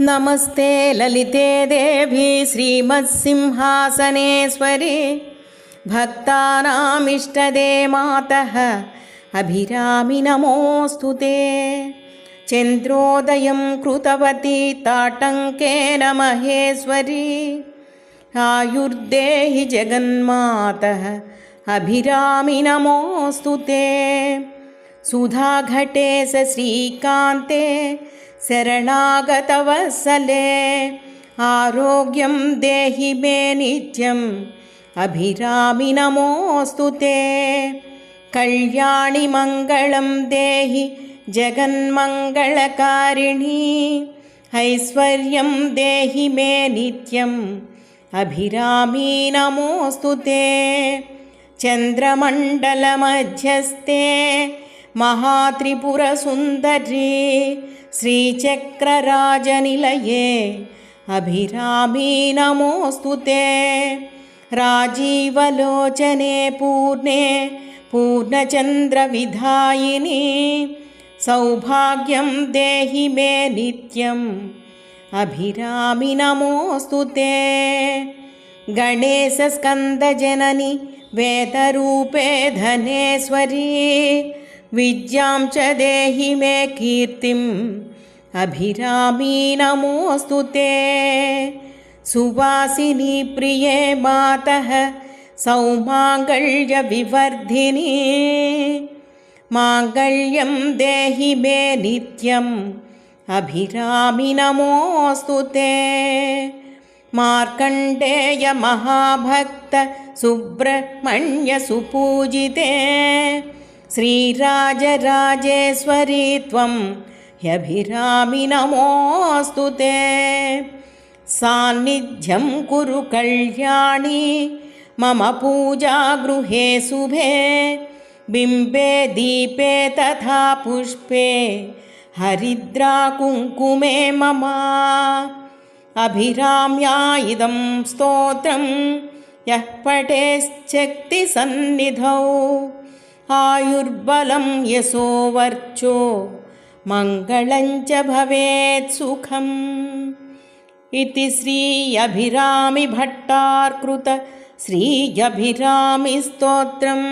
नमस्ते ललिते देवी श्रीमत्सिंहासनेश्वरी भक्तानामिष्टदे मातः अभिरामि नमोऽस्तु ते चन्द्रोदयं कृतवती ताटङ्केन महेश्वरी आयुर्देहि जगन्मातः अभिरामि नमोऽस्तु ते सुधाघटे स श्रीकान्ते शरणागतवत्सले आरोग्यं देहि मे नित्यम्। अभिरामि नमोऽस्तु ते। कल्याणि मङ्गलं देहि जगन्मङ्गलकारिणी। ऐश्वर्यं देहि मे नित्यम्। अभिरामी नमोऽस्तु ते। चन्द्रमण्डलमध्यस्थे महात्रिपुरसुन्दरी श्रीचक्रराजनिलये अभिरामी नमोऽस्तु ते। राजीवलोचने पूर्णे पूर्णचन्द्रविधायिनी सौभाग्यं देहि मे नित्यम् अभिरामि नमोऽस्तु ते। गणेशस्कन्दजननि वेदरूपे धनेश्वरी विद्यां च देहि मे कीर्तिम् अभिरामी नमोऽस्तु ते। सुवासिनी प्रिये मातः सौमाङ्गल्यविवर्धिनी। माङ्गल्यं देहि मे नित्यम्। अभिरामि नमोऽस्तु ते। मार्कण्डेयमहाभक्त सुब्रह्मण्यसुपूजिते श्रीराजराजेश्वरी त्वं ह्यभिरामि नमोऽस्तु ते। सान्निध्यं कुरु कल्याणी मम पूजागृहे शुभे। बिम्बे दीपे तथा पुष्पे हरिद्राकुङ्कुमे मम। अभिराम्या इदं स्तोत्रं यः पठेश्चक्तिसन्निधौ आयुर्बलं यशो वर्चो मङ्गलं च भवेत् सुखम्। इति श्री अभिरामिभट्टार्कृत श्री अभिरामिस्तोत्रम्